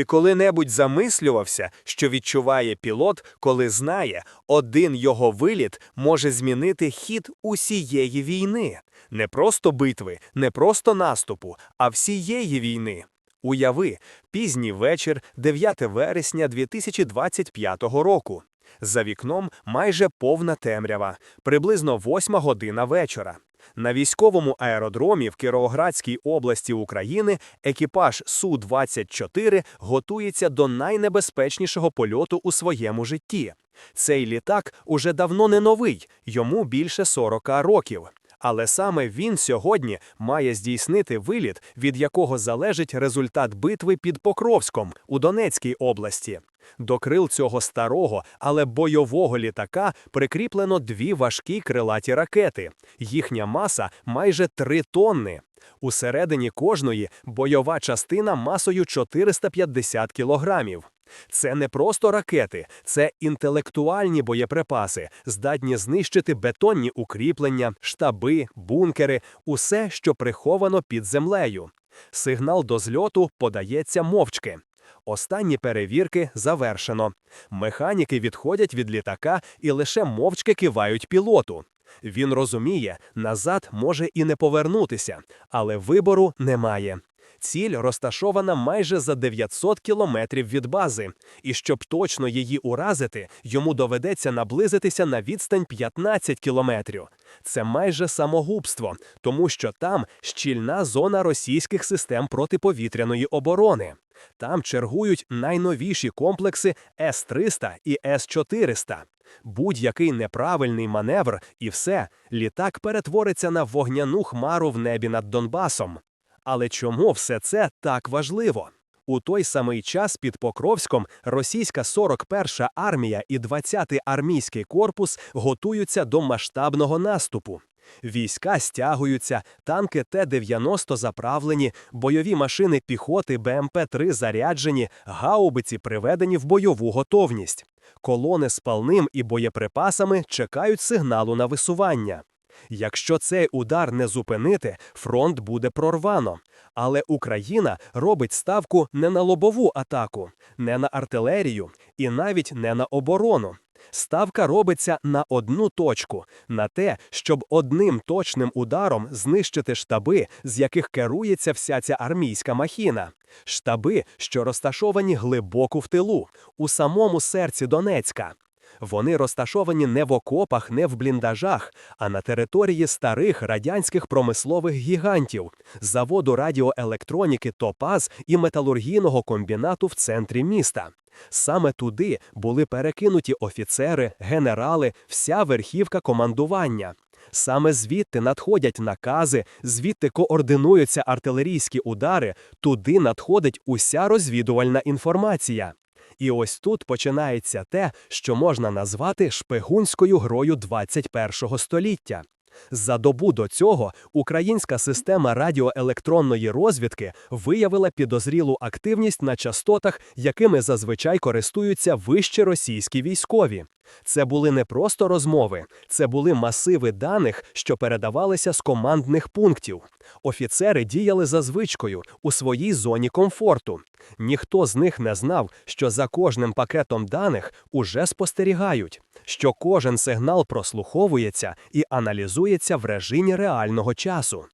Ти коли-небудь замислювався, що відчуває пілот, коли знає, один його виліт може змінити хід усієї війни, не просто битви, не просто наступу, а всієї війни. Уяви, пізній вечір, 9 вересня 2025 року. За вікном майже повна темрява, приблизно 8 година вечора. На військовому аеродромі в Кіровоградській області України екіпаж Су-24 готується до найнебезпечнішого польоту у своєму житті. Цей літак уже давно не новий, йому більше 40 років. Але саме він сьогодні має здійснити виліт, від якого залежить результат битви під Покровськом у Донецькій області. До крил цього старого, але бойового літака прикріплено дві важкі крилаті ракети. Їхня маса майже 3 тонни. Усередині кожної бойова частина масою 450 кілограмів. Це не просто ракети, це інтелектуальні боєприпаси, здатні знищити бетонні укріплення, штаби, бункери, усе, що приховано під землею. Сигнал до зльоту подається мовчки. Останні перевірки завершено. Механіки відходять від літака і лише мовчки кивають пілоту. Він розуміє, назад може і не повернутися, але вибору немає. Ціль розташована майже за 900 кілометрів від бази, і щоб точно її уразити, йому доведеться наблизитися на відстань 15 кілометрів. Це майже самогубство, тому що там щільна зона російських систем протиповітряної оборони. Там чергують найновіші комплекси С-300 і С-400. Будь-який неправильний маневр, і все, літак перетвориться на вогняну хмару в небі над Донбасом. Але чому все це так важливо? У той самий час під Покровськом російська 41-ша армія і 20-й армійський корпус готуються до масштабного наступу. Війська стягуються, танки Т-90 заправлені, бойові машини піхоти БМП-3 заряджені, гаубиці приведені в бойову готовність. Колони з палним і боєприпасами чекають сигналу на висування. Якщо цей удар не зупинити, фронт буде прорвано. Але Україна робить ставку не на лобову атаку, не на артилерію і навіть не на оборону. Ставка робиться на одну точку, на те, щоб одним точним ударом знищити штаби, з яких керується вся ця армійська махіна. Штаби, що розташовані глибоко в тилу, у самому серці Донецька. Вони розташовані не в окопах, не в бліндажах, а на території старих радянських промислових гігантів, заводу радіоелектроніки Топаз і металургійного комбінату в центрі міста. Саме туди були перекинуті офіцери, генерали, вся верхівка командування. Саме звідти надходять накази, звідти координуються артилерійські удари, туди надходить уся розвідувальна інформація. І ось тут починається те, що можна назвати шпигунською грою 21 століття. За добу до цього українська система радіоелектронної розвідки виявила підозрілу активність на частотах, якими зазвичай користуються вищі російські військові. Це були не просто розмови, це були масиви даних, що передавалися з командних пунктів. Офіцери діяли за звичкою у своїй зоні комфорту. Ніхто з них не знав, що за кожним пакетом даних уже спостерігають, що кожен сигнал прослуховується і аналізується в режимі реального часу.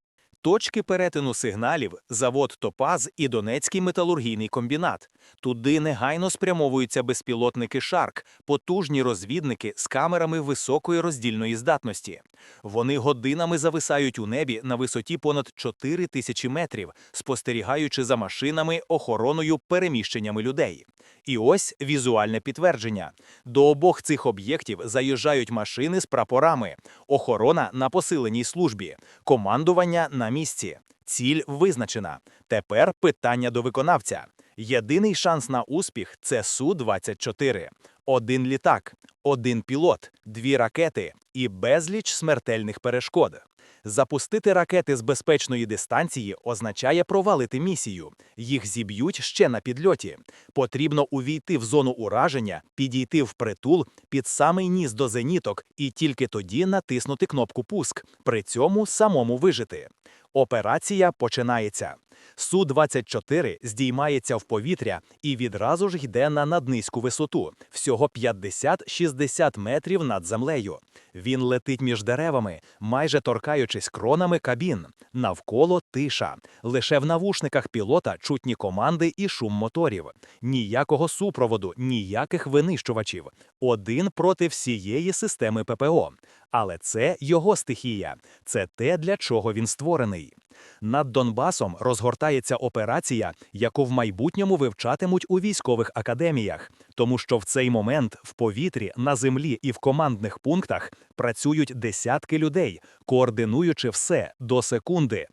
Точки перетину сигналів завод Топаз і Донецький металургійний комбінат. Туди негайно спрямовуються безпілотники Шарк, потужні розвідники з камерами високої роздільної здатності. Вони годинами зависають у небі на висоті понад 4 тисячі метрів, спостерігаючи за машинами, охороною, переміщеннями людей. І ось візуальне підтвердження: до обох цих об'єктів заїжджають машини з прапорами, охорона на посиленій службі, командування на місці. Ціль визначена. Тепер питання до виконавця. Єдиний шанс на успіх це Су-24. Один літак, один пілот, дві ракети і безліч смертельних перешкод. Запустити ракети з безпечної дистанції означає провалити місію. Їх зіб'ють ще на підльоті. Потрібно увійти в зону ураження, підійти в притул під самий ніс до зеніток і тільки тоді натиснути кнопку пуск, при цьому самому вижити. Операція починається. Су-24 здіймається в повітря і відразу ж йде на наднизьку висоту, всього 50-60 метрів над землею. Він летить між деревами, майже торкаючись кронами кабін. Навколо тиша. Лише в навушниках пілота чутні команди і шум моторів. Ніякого супроводу, ніяких винищувачів. Один проти всієї системи ППО. Але це його стихія, це те, для чого він створений. Над Донбасом розгортається операція, яку в майбутньому вивчатимуть у військових академіях, тому що в цей момент в повітрі, на землі і в командних пунктах працюють десятки людей, координуючи все до секунди.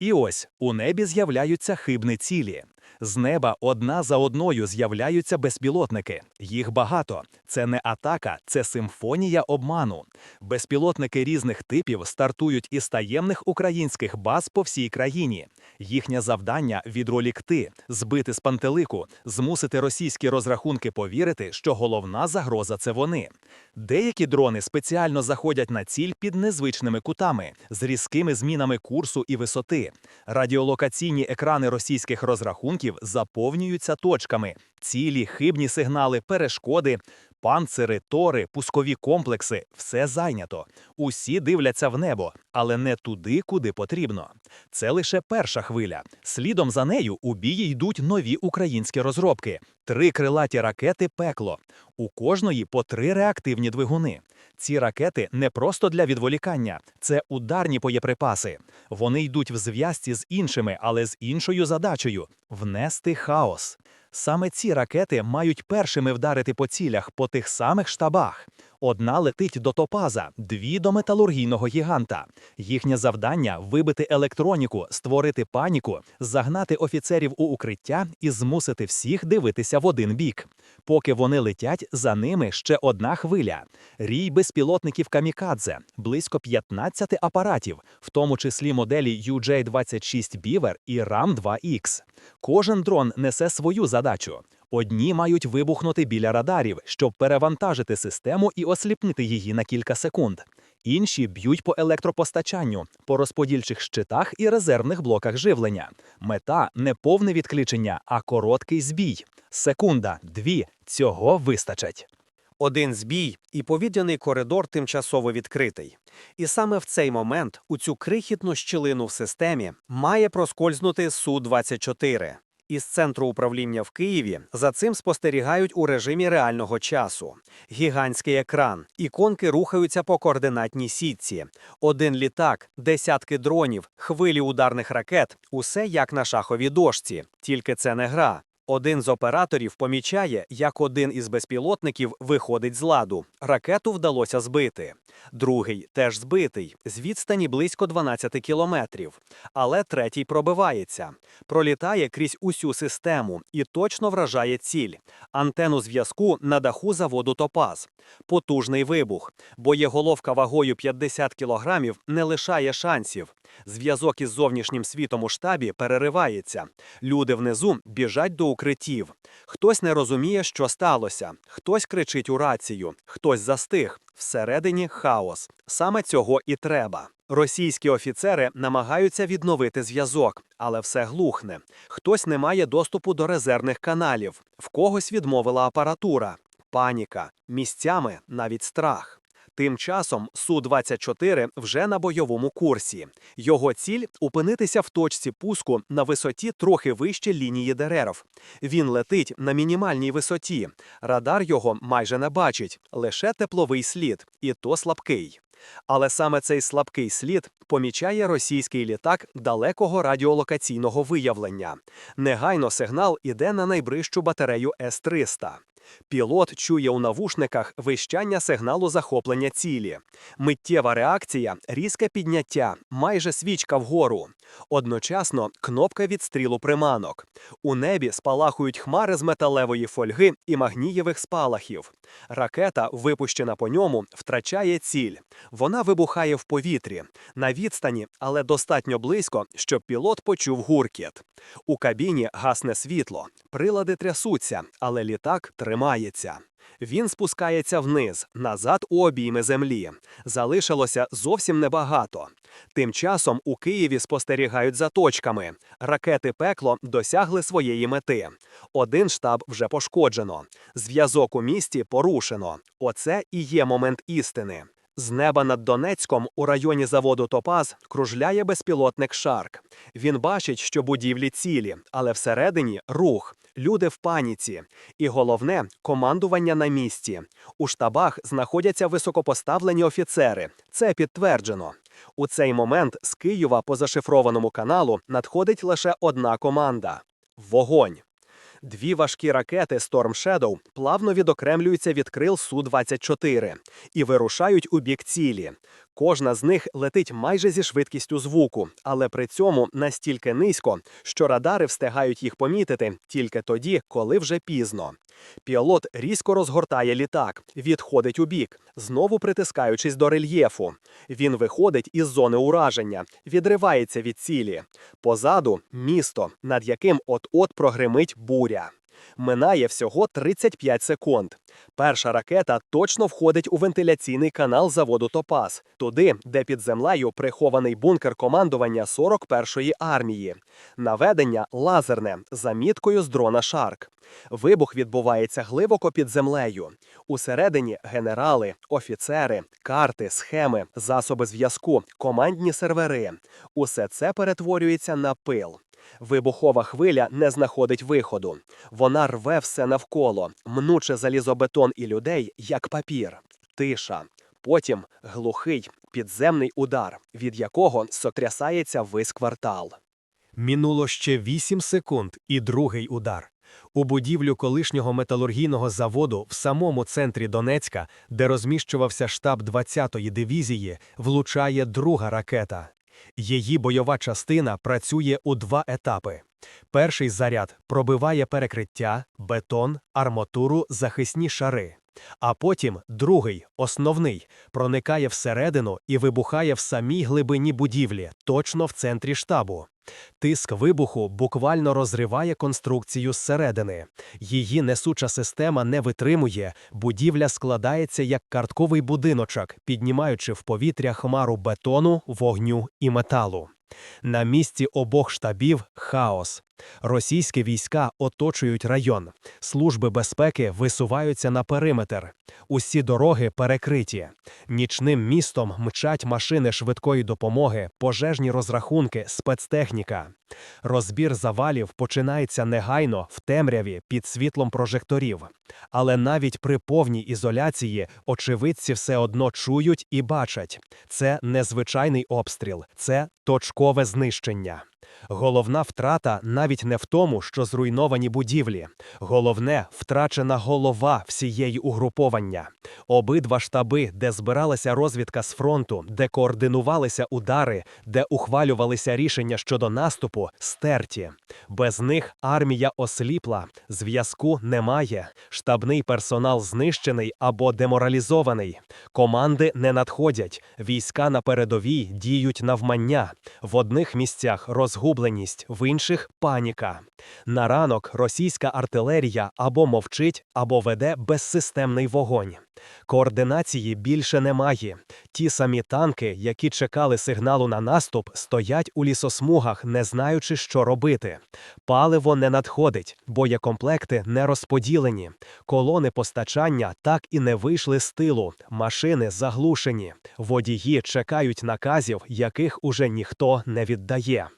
І ось у небі з'являються хибні цілі. З неба одна за одною з'являються безпілотники. Їх багато. Це не атака, це симфонія обману. Безпілотники різних типів стартують із таємних українських баз по всій країні. Їхнє завдання відролікти, збити з пантелику, змусити російські розрахунки повірити, що головна загроза це вони. Деякі дрони спеціально заходять на ціль під незвичними кутами, з різкими змінами курсу і висоти. Радіолокаційні екрани російських розрахунків заповнюються точками, цілі, хибні сигнали, перешкоди. Панцири, тори, пускові комплекси все зайнято. Усі дивляться в небо, але не туди, куди потрібно. Це лише перша хвиля. Слідом за нею у бій йдуть нові українські розробки: три крилаті ракети пекло. У кожної по три реактивні двигуни. Ці ракети не просто для відволікання, це ударні боєприпаси. Вони йдуть в зв'язці з іншими, але з іншою задачею внести хаос. Саме ці ракети мають першими вдарити по цілях по тих самих штабах. Одна летить до топаза, дві до металургійного гіганта. Їхнє завдання вибити електроніку, створити паніку, загнати офіцерів у укриття і змусити всіх дивитися в один бік. Поки вони летять, за ними ще одна хвиля. Рій безпілотників камікадзе, близько 15 апаратів, в тому числі моделі UJ-26 Beaver і RAM-2X. Кожен дрон несе свою задачу. Одні мають вибухнути біля радарів, щоб перевантажити систему і осліпнити її на кілька секунд. Інші б'ють по електропостачанню, по розподільчих щитах і резервних блоках живлення. Мета не повне відключення, а короткий збій. Секунда, дві. Цього вистачить. Один збій, і повітряний коридор тимчасово відкритий. І саме в цей момент у цю крихітну щілину в системі має проскользнути Су-24. Із центру управління в Києві за цим спостерігають у режимі реального часу. Гігантський екран, іконки рухаються по координатній сітці. Один літак, десятки дронів, хвилі ударних ракет усе як на шаховій дошці. Тільки це не гра. Один з операторів помічає, як один із безпілотників виходить з ладу. Ракету вдалося збити. Другий теж збитий, з відстані близько 12 кілометрів. Але третій пробивається. Пролітає крізь усю систему і точно вражає ціль. Антену зв'язку на даху заводу Топаз. Потужний вибух. Боєголовка вагою 50 кілограмів не лишає шансів. Зв'язок із зовнішнім світом у штабі переривається. Люди внизу біжать до укриттів. Хтось не розуміє, що сталося, хтось кричить у рацію, хтось застиг. Всередині хаос. Саме цього і треба. Російські офіцери намагаються відновити зв'язок, але все глухне. Хтось не має доступу до резервних каналів, в когось відмовила апаратура, паніка, місцями навіть страх. Тим часом Су-24 вже на бойовому курсі. Його ціль опинитися в точці пуску на висоті трохи вище лінії дерев. Він летить на мінімальній висоті. Радар його майже не бачить, лише тепловий слід, і то слабкий. Але саме цей слабкий слід помічає російський літак далекого радіолокаційного виявлення. Негайно сигнал іде на найближчу батарею С-300. Пілот чує у навушниках вищання сигналу захоплення цілі. Миттєва реакція, різке підняття, майже свічка вгору. Одночасно кнопка відстрілу приманок. У небі спалахують хмари з металевої фольги і магнієвих спалахів. Ракета, випущена по ньому, втрачає ціль. Вона вибухає в повітрі, на відстані, але достатньо близько, щоб пілот почув гуркіт. У кабіні гасне світло, прилади трясуться, але літак тримає. Тримається. Він спускається вниз, назад у обійми землі. Залишилося зовсім небагато. Тим часом у Києві спостерігають за точками. Ракети пекло досягли своєї мети. Один штаб вже пошкоджено. Зв'язок у місті порушено. Оце і є момент істини. З неба над Донецьком у районі заводу Топаз кружляє безпілотник Шарк. Він бачить, що будівлі цілі, але всередині рух, люди в паніці. І головне командування на місці. У штабах знаходяться високопоставлені офіцери. Це підтверджено. У цей момент з Києва по зашифрованому каналу надходить лише одна команда вогонь. Дві важкі ракети Storm Shadow плавно відокремлюються від крил Су-24 і вирушають у бік цілі. Кожна з них летить майже зі швидкістю звуку, але при цьому настільки низько, що радари встигають їх помітити тільки тоді, коли вже пізно. Пілот різко розгортає літак, відходить у бік, знову притискаючись до рельєфу. Він виходить із зони ураження, відривається від цілі. Позаду місто, над яким от-от прогримить буря. Минає всього 35 секунд. Перша ракета точно входить у вентиляційний канал заводу Топаз, туди, де під землею прихований бункер командування 41-ї армії. Наведення лазерне за міткою з дрона Шарк. Вибух відбувається глибоко під землею. Усередині генерали, офіцери, карти, схеми, засоби зв'язку, командні сервери. Усе це перетворюється на пил. Вибухова хвиля не знаходить виходу. Вона рве все навколо, мнуче залізобетон і людей, як папір. Тиша. Потім глухий підземний удар, від якого сотрясається весь квартал. Мінуло ще 8 секунд, і другий удар. У будівлю колишнього металургійного заводу в самому центрі Донецька, де розміщувався штаб 20-ї дивізії, влучає друга ракета. Її бойова частина працює у два етапи. Перший заряд пробиває перекриття, бетон, арматуру, захисні шари. А потім другий, основний, проникає всередину і вибухає в самій глибині будівлі, точно в центрі штабу. Тиск вибуху буквально розриває конструкцію зсередини. Її несуча система не витримує, будівля складається як картковий будиночок, піднімаючи в повітря хмару бетону, вогню і металу. На місці обох штабів хаос. Російські війська оточують район. Служби безпеки висуваються на периметр. Усі дороги перекриті. Нічним містом мчать машини швидкої допомоги, пожежні розрахунки, спецтехніка. Розбір завалів починається негайно в темряві під світлом прожекторів. Але навіть при повній ізоляції очевидці все одно чують і бачать. Це незвичайний обстріл, це точкове знищення. Головна втрата навіть не в тому, що зруйновані будівлі. Головне втрачена голова всієї угруповання. Обидва штаби, де збиралася розвідка з фронту, де координувалися удари, де ухвалювалися рішення щодо наступу, стерті. Без них армія осліпла, зв'язку немає. Штабний персонал знищений або деморалізований. Команди не надходять. Війська на передовій діють навмання. В одних місцях розгубленість, в інших паніка. На ранок російська артилерія або мовчить, або веде безсистемний вогонь. Координації більше немає. Ті самі танки, які чекали сигналу на наступ, стоять у лісосмугах, не знаючи, що робити. Паливо не надходить, боєкомплекти не розподілені. Колони постачання так і не вийшли з тилу, машини заглушені. Водії чекають наказів, яких уже ніхто не віддає.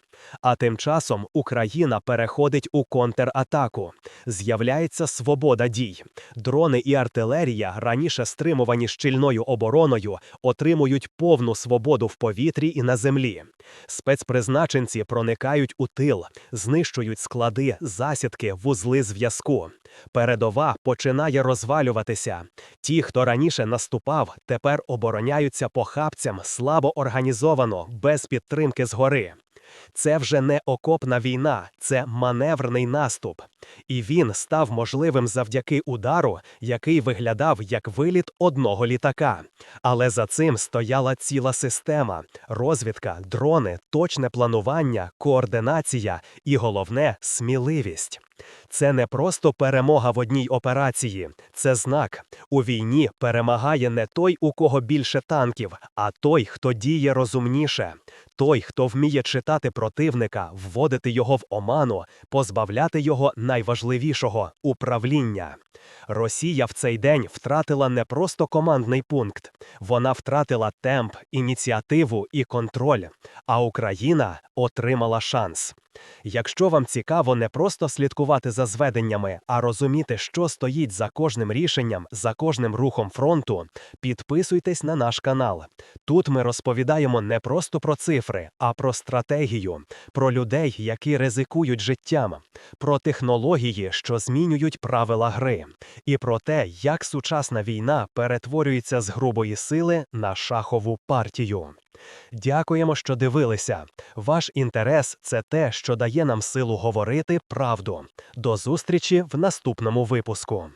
А тим часом Україна переходить у контратаку. З'являється свобода дій. Дрони і артилерія, раніше стримувані щільною обороною, отримують повну свободу в повітрі і на землі. Спецпризначенці проникають у тил, знищують склади, засідки, вузли зв'язку. Передова починає розвалюватися. Ті, хто раніше наступав, тепер обороняються похабцям слабо організовано, без підтримки згори. Це вже не окопна війна, це маневрний наступ. І він став можливим завдяки удару, який виглядав як виліт одного літака. Але за цим стояла ціла система: розвідка, дрони, точне планування, координація і головне сміливість. Це не просто перемога в одній операції, це знак. У війні перемагає не той, у кого більше танків, а той, хто діє розумніше, той, хто вміє читати противника, вводити його в оману, позбавляти його найважливішого управління. Росія в цей день втратила не просто командний пункт, вона втратила темп, ініціативу і контроль, а Україна отримала шанс. Якщо вам цікаво не просто слідкувати за зведеннями, а розуміти, що стоїть за кожним рішенням, за кожним рухом фронту, підписуйтесь на наш канал. Тут ми розповідаємо не просто про цифри, а про стратегію, про людей, які ризикують життям, про технології, що змінюють правила гри, і про те, як сучасна війна перетворюється з грубої сили на шахову партію. Дякуємо, що дивилися. Ваш інтерес це те, що дає нам силу говорити правду. До зустрічі в наступному випуску.